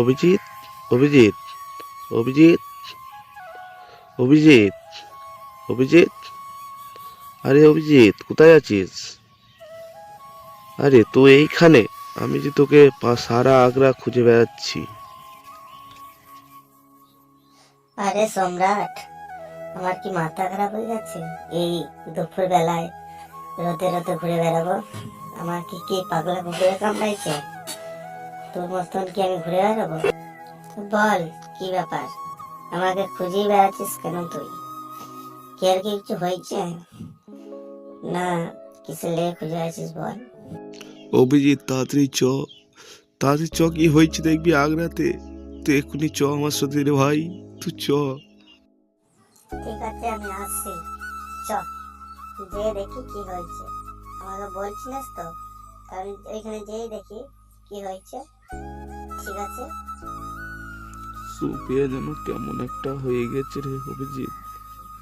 অভিজিৎ অভিজিৎ অভিজিৎ অভিজিৎ অভিজিৎ। আরে অভিজিৎ, কোথায় আছিস? আরে তো এইখানে, আমি যে তোকে সারা আগ্রা খুঁজে বেড়াচ্ছি। আরে সম্রাট, আমার কি মাথা খারাপ হয়ে যাচ্ছে এই দুপুর বেলায় রোদে রোদে ঘুরে বেড়াবো? আমার কি কি পাগলা কুকুরে কামড়াইছে? তোর মতন কি আমি ঘুরে বেড়াবো? বল কি ব্যাপার? আমাকে খুঁজেই বেড়াচ্ছিস কেন তুই? কি আর কি কিছু হয়েছে? না কিসে লেগে খুঁজে আছিস বল? অভিজিৎ তাড়াতাড়ি চ। তাড়াতাড়ি চ কি হয়েছে দেখবি আগ্রাতে? তুই এক্ষুনি চ আমার সাথে রে ভাই তুই চ। ঠিক আছে আমি আসছি। চ যে দেখি কি হয়েছে। আমাকে বলছিস তো? কারণ ওইখানে যেই দেখি কি হয়েছে। ঠিক সুপিয়া যেন কেমন একটা হয়ে গেছে রে অভিজিৎ।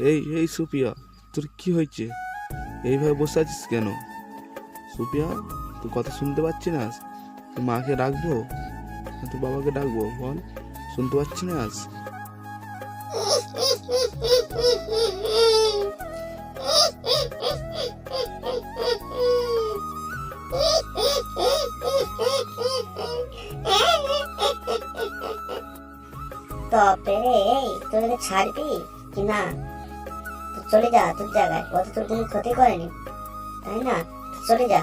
এই এই সুপিয়া তোর কি হয়েছে? এইভাবে বসে আছিস কেন? সুপিয়া তুই কথা শুনতে পাচ্ছি না তোর মাকে ডাকবো? তোর বাবাকে ডাকবো? বল, শুনতে পাচ্ছি না তবে এই তুই ছাড়বি? কি না? তুই চলে যা তোর জায়গায়। ও তো তোর কোনো ক্ষতি করেনি তাই না? চলে যা।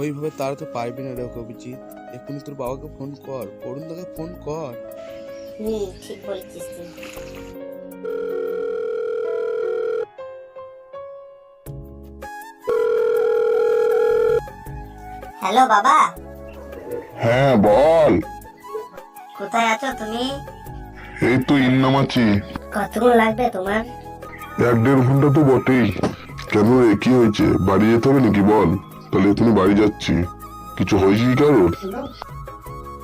ওইভাবে তাড়াতে পারবি না রে অভিজিৎ। এক্ষুনি তোর বাবাকে ফোন কর অরুণ দাকে ফোন কর। হুম ঠিক বলেছিস তুই। হ্যালো বাবা। হ্যাঁ বল। কোথায় আছো তুমি? এই তো ইন্নামাচি। কতক্ষণ লাগবে তোমার? এক দেড় ঘণ্টা তো বটেই। কেন রে কি হয়েছে? বাড়ি যেতে হবে নাকি বল? তাহলে তুমি বাড়ি যাচ্ছি। কিছু হয়েছে কি কারোর?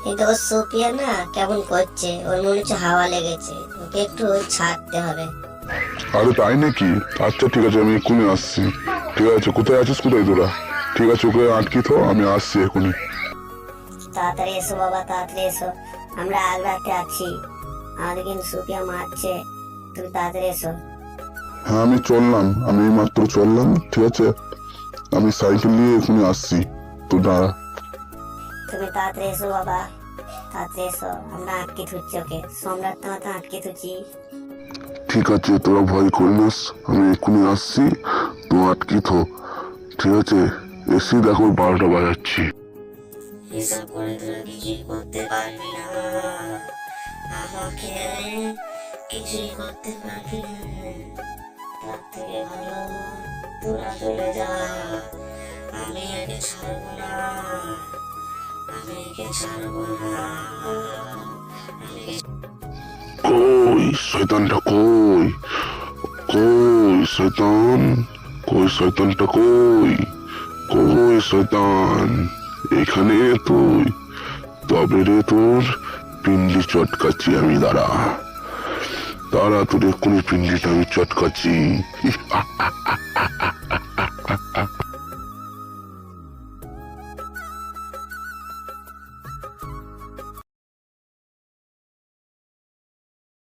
এই তো সুপিয়া না কেমন করছে? ওর মনে হচ্ছে হাওয়া লেগেছে। ওকে একটু ছাড়তে হবে। আরে তাই নাকি? আচ্ছা ঠিক আছে আমি এক্ষুনি আসছি। ঠিক আছে কোথায় আছিস কোথায় তোরা? ঠিক আছে ওকে আটকি তো আমি আসছি এখনই তাড়াতাড়ি এসো বাবা তাড়াতাড়ি এসো। আমরা আগ্রাতে আছি। আমাদের কিন্তু সুপিয়া মারছে তুমি তাড়াতাড়ি এসো। হ্যাঁ আমি চললাম আমি মাত্র চললাম ঠিক আছে? আমি সাইকেল নিয়ে এখনই আসছি তো দাঁড়া। তুমি তাড়াতাড়ি এসো বাবা তাড়াতাড়ি এসো আমরা আটকে থুচ্ছি ওকে। সম্রাট তোমার তো আটকে থুচ্ছি ঠিক আছে তোরা ভয় করিস আমি এক্ষুনি আসছি তো আটকি তো ঠিক আছে এসে দেখো বারোটা বাজাচ্ছি। এসব করে তোরা কিছুই করতে পারবি না। আমাকে কিছুই করতে পারবি তার থেকে ভালো তোরা চলে যা। আমি একে ছাড়বো না। আমি একে ছাড়বো না। কই শয়তানটা কই? কই শয়তান? কই শয়তানটা কই? কই শয়তান? এখানে তুই? তবে রে তোর পিন্ডি চটকাচ্ছি আমি দাঁড়া। দাঁড়া তোর এক্ষুনি পিন্ডিটা আমি চটকাচ্ছি।